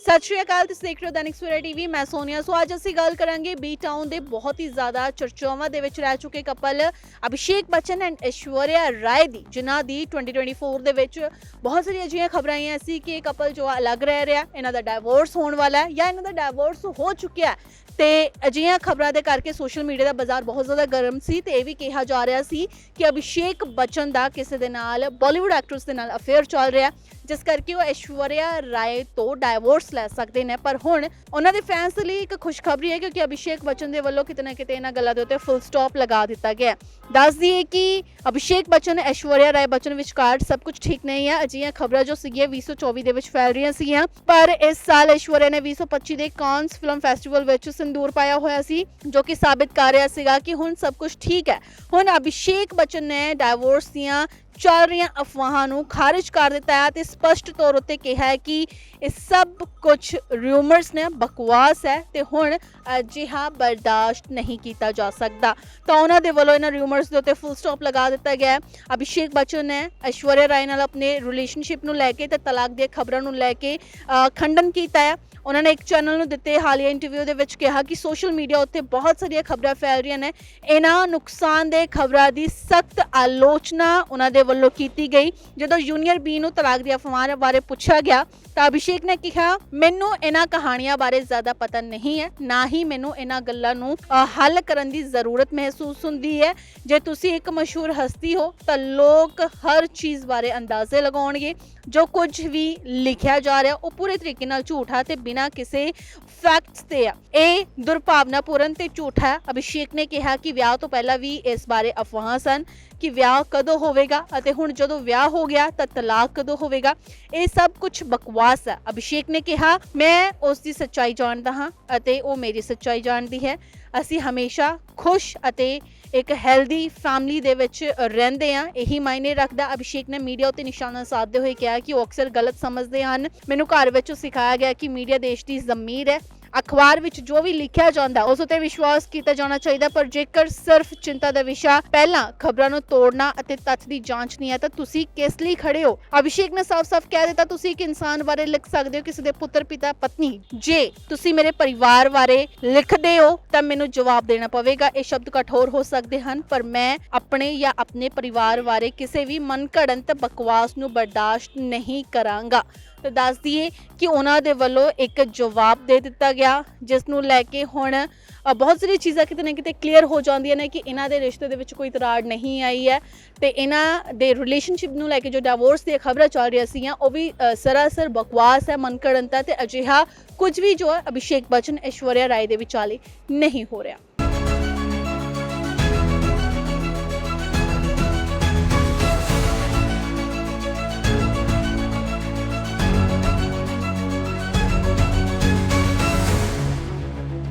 ਸਤਿ ਸ਼੍ਰੀ ਅਕਾਲ, ਤੁਸੀਂ ਦੇਖ ਰਹੇ ਹੋ ਦੈਨਿਕ ਸਵੇਰਾ ਟੀਵੀ, ਮੈਂ ਸੋਨੀਆ। ਸੋ ਅੱਜ ਅਸੀਂ ਗੱਲ ਕਰਾਂਗੇ ਬੀ ਟਾਊਨ ਦੇ ਬਹੁਤ ਹੀ ਜ਼ਿਆਦਾ ਚਰਚਾਵਾਂ ਦੇ ਵਿੱਚ ਰਹਿ ਚੁੱਕੇ ਕਪਲ ਅਭਿਸ਼ੇਕ ਬੱਚਨ ਐਂਡ ਐਸ਼ਵਰਿਆ ਰਾਏ ਦੀ, ਜਿਨ੍ਹਾਂ ਦੀ 2024 ਦੇ ਵਿੱਚ ਬਹੁਤ ਸਾਰੀਆਂ ਅਜਿਹੀਆਂ ਖਬਰਾਂ ਆਈਆਂ ਸੀ ਕਿ ਇਹ ਕਪਲ ਜੋ ਅਲੱਗ ਰਹਿ ਰਿਹਾ, ਇਹਨਾਂ ਦਾ ਡਾਈਵੋਰਸ ਹੋਣ ਵਾਲਾ ਹੈ ਜਾਂ ਇਹਨਾਂ ਦਾ ਡਾਈਵੋਰਸ ਹੋ ਚੁੱਕਿਆ ਹੈ। ਤੇ ਅਜਿਹੀਆਂ ਖਬਰਾਂ ਦੇ ਕਰਕੇ ਸੋਸ਼ਲ ਮੀਡੀਆ ਦਾ ਬਾਜ਼ਾਰ ਬਹੁਤ ਜ਼ਿਆਦਾ ਗਰਮ ਸੀ ਤੇ ਇਹ ਵੀ ਕਿਹਾ ਜਾ ਰਿਹਾ ਸੀ ਕਿ ਅਭਿਸ਼ੇਕ ਬੱਚਨ ਦਾ ਕਿਸੇ ਦੇ ਨਾਲ ਬਾਲੀਵੁੱਡ ਐਕਟਰਸ ਦੇ ਨਾਲ ਅਫੇਅਰ ਚੱਲ ਰਿਹਾ ਜਿਸ ਕਰਕੇ ਉਹ ਐਸ਼ਵਰਿਆ ਰਾਏ ਤੋਂ ਡਾਈਵੋਰਸ ਲੈ ਸਕਦੇ ਨੇ। ਪਰ ਹੁਣ ਉਹਨਾਂ ਦੇ ਫੈਨਸ ਲਈ ਇੱਕ ਖੁਸ਼ਖਬਰੀ ਹੈ ਕਿਉਂਕਿ ਅਭਿਸ਼ੇਕ ਬੱਚਨ ਦੇ ਵੱਲੋਂ ਕਿਤੇ ਨਾ ਕਿਤੇ ਇਹਨਾਂ ਗੱਲਾਂ ਦੇ ਉੱਤੇ ਫੁੱਲ ਸਟਾਪ ਲਗਾ ਦਿੱਤਾ ਗਿਆ ਦੱਸ ਦਈਏ ਕਿ ਅਭਿਸ਼ੇਕ ਬੱਚਨ, ਐਸ਼ਵਰਿਆ ਰਾਏ ਬੱਚਨ ਵਿਚਕਾਰ ਸਭ ਕੁਝ ਠੀਕ ਨਹੀਂ ਹੈ। ਅਜਿਹੀਆਂ ਖਬਰਾਂ ਜੋ ਸੀਗੀਆਂ 2024 ਦੇ ਵਿੱਚ ਫੈਲ ਰਹੀਆਂ ਸੀਗੀਆਂ। ਪਰ ਇਸ ਸਾਲ ਐਸ਼ਵਰਿਆ ਨੇ 2025 ਦੇ ਕਾਂਸ ਫਿਲਮ ਫੈਸਟੀਵਲ ਵਿੱਚ ਸਿੰਦੂਰ ਪਾਇਆ ਹੋਇਆ ਸੀ, ਜੋ ਕਿ ਸਾਬਿਤ ਕਰ ਰਿਹਾ ਸੀਗਾ ਕਿ ਹੁਣ ਸਭ ਕੁਝ ਠੀਕ ਹੈ। ਹੁਣ ਅਭਿਸ਼ੇਕ ਬਚਨ ਨੇ ਡਾਈਵੋਰਸ ਦੀਆਂ ਚੱਲ ਰਹੀਆਂ ਅਫਵਾਹਾਂ ਨੂੰ ਖਾਰਜ ਕਰ ਦਿੱਤਾ ਹੈ ਤੇ ਸਪਸ਼ਟ ਤੌਰ ਉੱਤੇ ਕਿਹਾ ਹੈ ਕਿ ਇਹ ਸਭ ਕੁਝ ਰਿਊਮਰਸ ਨੇ, ਬਕਵਾਸ ਹੈ ਤੇ ਹੁਣ ਅਜਿਹਾ ਬਰਦਾਸ਼ਤ ਨਹੀਂ ਕੀਤਾ ਜਾ ਸਕਦਾ। ਤਾਂ ਉਹਨਾਂ ਦੇ ਵੱਲੋਂ ਇਹਨਾਂ ਰਿਊਮਰਸ ਦੇ ਉੱਤੇ ਫੁੱਲ ਸਟਾਪ ਲਗਾ ਦਿੱਤਾ ਗਿਆ ਹੈ। ਅਭਿਸ਼ੇਕ ਬੱਚਨ ਨੇ ਐਸ਼ਵਰਿਆ ਰਾਏ ਨਾਲ ਆਪਣੇ ਰਿਲੇਸ਼ਨਸ਼ਿਪ ਨੂੰ ਲੈ ਕੇ ਤੇ ਤਲਾਕ ਦੀਆਂ ਖਬਰਾਂ ਨੂੰ ਲੈ ਕੇ ਖੰਡਨ ਕੀਤਾ ਹੈ। ਉਹਨਾਂ ਨੇ ਇੱਕ ਚੈਨਲ ਨੂੰ ਦਿੱਤੇ ਹਾਲੀਆ ਇੰਟਰਵਿਊ ਦੇ ਵਿੱਚ ਕਿਹਾ ਕਿ ਸੋਸ਼ਲ ਮੀਡੀਆ ਉੱਤੇ ਬਹੁਤ ਸਾਰੀਆਂ ਖਬਰਾਂ ਫੈਲ ਰਹੀਆਂ ਨੇ। ਇਹਨਾਂ ਨੁਕਸਾਨਦੇਹ ਖਬਰਾਂ ਦੀ ਸਖਤ ਆਲੋਚਨਾ ਉਹਨਾਂ ਦੇ ਵੱਲੋਂ ਕੀਤੀ ਗਈ। ਜਦੋਂ ਜੂਨੀਅਰ ਬੀ ਨੂੰ ਤਲਾਕ ਦੀ ਅਫਵਾਹ ਬਾਰੇ ਪੁੱਛਿਆ ਗਿਆ ਤਾਂ ਅਭਿਸ਼ੇਕ ਨੇ ਕਿਹਾ, ਮੈਨੂੰ ਇਹਨਾਂ ਕਹਾਣੀਆਂ ਬਾਰੇ ਜ਼ਿਆਦਾ ਪਤਾ ਨਹੀਂ ਹੈ, ਨਾ ਹੀ ਮੈਨੂੰ ਇਹਨਾਂ ਗੱਲਾਂ ਨੂੰ ਹੱਲ ਕਰਨ ਦੀ ਜ਼ਰੂਰਤ ਮਹਿਸੂਸ ਹੁੰਦੀ ਹੈ। ਜੇ ਤੁਸੀਂ ਇੱਕ ਮਸ਼ਹੂਰ ਹਸਤੀ ਹੋ, ਤਾਂ ਲੋਕ ਹਰ ਚੀਜ਼ ਬਾਰੇ ਅੰਦਾਜ਼ੇ ਲਗਾਉਣਗੇ। ਜੋ ਕੁਝ ਵੀ ਲਿਖਿਆ ਜਾ ਰਿਹਾ, ਉਹ ਪੂਰੇ ਤਰੀਕੇ ਨਾਲ ਝੂਠਾ ਤੇ ਬਿਨਾਂ ਕਿਸੇ ਫੈਕਟਸ ਤੇ ਆ। ਇਹ ਦੁਰਭਾਵਨਾਪੂਰਨ ਤੇ ਝੂਠਾ ਹੈ। ਅਭਿਸ਼ੇਕ ਨੇ ਕਿਹਾ ਕਿ ਵਿਆਹ ਤੋਂ ਪਹਿਲਾਂ ਵੀ ਇਸ ਬਾਰੇ ਅਫਵਾਹਾਂ ਸਨ ਕਿ ਵਿਆਹ ਕਦੋਂ ਹੋਵੇਗਾ ਅਤੇ ਹੁਣ ਜਦੋਂ ਵਿਆਹ ਹੋ ਗਿਆ, ਤਾਂ ਤਲਾਕ ਕਦੋਂ ਹੋਵੇਗਾ। ਇਹ ਸਭ ਕੁਝ ਬਕਵਾਸ ਹੈ ਅਭਿਸ਼ੇਕ ਨੇ ਕਿਹਾ, ਮੈਂ ਉਸ ਦੀ ਸੱਚਾਈ ਜਾਣਦਾ ਹਾਂ ਅਤੇ ਉਹ ਮੇਰੀ ਸੱਚਾਈ ਜਾਣਦੀ ਹੈ। ਅਸੀਂ ਹਮੇਸ਼ਾ ਖੁਸ਼ ਅਤੇ ਇੱਕ ਹੈਲਦੀ ਫੈਮਿਲੀ ਦੇ ਵਿੱਚ ਰਹਿੰਦੇ ਆ ਇਹੀ ਮਾਇਨੇ ਰੱਖਦਾ ਅਭਿਸ਼ੇਕ ਨੇ ਮੀਡੀਆ ਉਤੇ ਨਿਸ਼ਾਨਾ ਸਾਧਦੇ ਹੋਏ ਕਿਹਾ ਕਿ ਉਹ ਅਕਸਰ ਗਲਤ ਸਮਝਦੇ ਹਨ। ਮੈਨੂੰ ਘਰ ਵਿੱਚ ਸਿਖਾਇਆ ਗਿਆ ਕਿ ਮੀਡੀਆ ਦੇਸ਼ ਦੀ ਜ਼ਮੀਰ ਹੈ। ਅਖਬਾਰ ਵਿੱਚ ਜੋ ਵੀ ਲਿਖਿਆ ਜਾਂਦਾ, ਉਸ ਉਤੇ ਵਿਸ਼ਵਾਸ ਕੀਤਾ ਜਾਣਾ ਚਾਹੀਦਾ, ਪਰ ਜੇਕਰ ਸਿਰਫ ਚਿੰਤਾ ਦਾ ਵਿਸ਼ਾ ਪਹਿਲਾਂ ਖਬਰਾਂ ਨੂੰ ਤੋੜਨਾ ਅਤੇ ਤੱਥ ਦੀ ਜਾਂਚ ਨਹੀਂ ਹੈ, ਤਾਂ ਤੁਸੀਂ ਕਿਸ ਲਈ ਖੜੇ ਹੋ? ਅਭਿਸ਼ੇਕ ਨੇ ਸਾਫ਼-ਸਾਫ਼ ਕਹਿ ਦਿੱਤਾ, ਤੁਸੀਂ ਇੱਕ ਇਨਸਾਨ ਬਾਰੇ ਲਿਖ ਸਕਦੇ ਹੋ, ਕਿਸੇ ਦੇ ਪੁੱਤਰ, ਪਿਤਾ, ਪਤਨੀ। ਜੇ ਤੁਸੀਂ ਮੇਰੇ ਪਰਿਵਾਰ ਬਾਰੇ ਲਿਖਦੇ ਹੋ, ਤਾਂ ਮੈਨੂੰ ਜਵਾਬ ਦੇਣਾ ਪਵੇਗਾ। ਇਹ ਸ਼ਬਦ ਕਠੋਰ ਹੋ ਸਕਦੇ ਹਨ, ਪਰ ਮੈਂ ਆਪਣੇ ਜਾਂ ਆਪਣੇ ਪਰਿਵਾਰ ਬਾਰੇ ਕਿਸੇ ਵੀ ਮਨ ਘੜਨ ਤੇ ਬਕਵਾਸ ਨੂੰ ਬਰਦਾਸ਼ਤ ਨਹੀਂ ਕਰਾਂਗਾ। ਤੇ ਦੱਸ ਦਈਏ ਕਿ ਉਹਨਾਂ ਦੇ ਵੱਲੋਂ ਇੱਕ ਜਵਾਬ ਦੇ ਦਿੱਤਾ ਗਿਆ, ਜਿਸ ਨੂੰ ਲੈ ਕੇ ਹੁਣ ਬਹੁਤ ਸਾਰੀਆਂ ਚੀਜ਼ਾਂ ਕਿਤੇ ਨਾ ਕਿਤੇ ਕਲੀਅਰ ਹੋ ਜਾਂਦੀਆਂ ਨੇ ਕਿ ਇਹਨਾਂ ਦੇ ਰਿਸ਼ਤੇ ਦੇ ਵਿੱਚ ਕੋਈ ਤਰਾੜ ਨਹੀਂ ਆਈ ਹੈ ਤੇ ਇਹਨਾਂ ਦੇ ਰਿਲੇਸ਼ਨਸ਼ਿਪ ਨੂੰ ਲੈ ਕੇ ਜੋ ਡਿਵੋਰਸ ਦੀਆਂ ਖਬਰਾਂ ਚੱਲ ਰਹੀਆਂ ਸੀਗੀਆਂ, ਉਹ ਵੀ ਸਰਾਸਰ ਬਕਵਾਸ ਹੈ ਮਨਕੜੰਤਾ ਤੇ ਅਜਿਹਾ ਕੁਝ ਵੀ ਜੋ ਹੈ ਅਭਿਸ਼ੇਕ ਬਚਨ, ਐਸ਼ਵਰਿਆ ਰਾਏ ਦੇ ਵਿਚਾਲੇ ਨਹੀਂ ਹੋ ਰਿਹਾ।